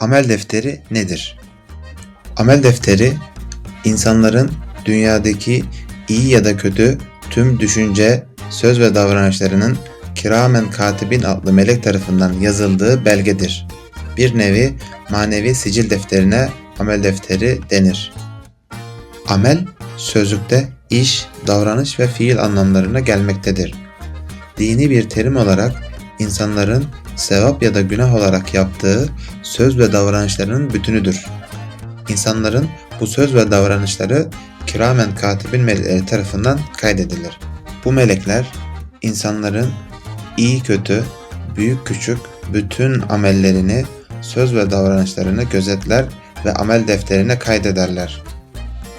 Amel defteri nedir? Amel defteri insanların dünyadaki iyi ya da kötü tüm düşünce, söz ve davranışlarının kiramen katibin adlı melek tarafından yazıldığı belgedir. Bir nevi manevi sicil defterine amel defteri denir. Amel, sözlükte iş, davranış ve fiil anlamlarına gelmektedir. Dini bir terim olarak insanların sevap ya da günah olarak yaptığı söz ve davranışlarının bütünüdür. İnsanların bu söz ve davranışları kiramen katibin melekleri tarafından kaydedilir. Bu melekler insanların iyi kötü, büyük küçük bütün amellerini, söz ve davranışlarını gözetler ve amel defterine kaydederler.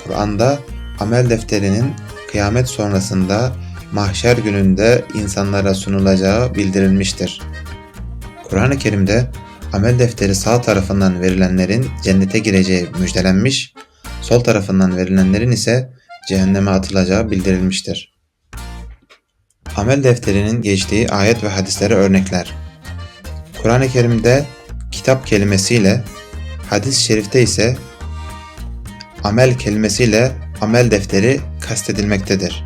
Kur'an'da amel defterinin kıyamet sonrasında mahşer gününde insanlara sunulacağı bildirilmiştir. Kur'an-ı Kerim'de amel defteri sağ tarafından verilenlerin cennete gireceği müjdelenmiş, sol tarafından verilenlerin ise cehenneme atılacağı bildirilmiştir. Amel defterinin geçtiği ayet ve hadislere örnekler. Kur'an-ı Kerim'de kitap kelimesiyle, hadis-i şerifte ise amel kelimesiyle amel defteri kastedilmektedir.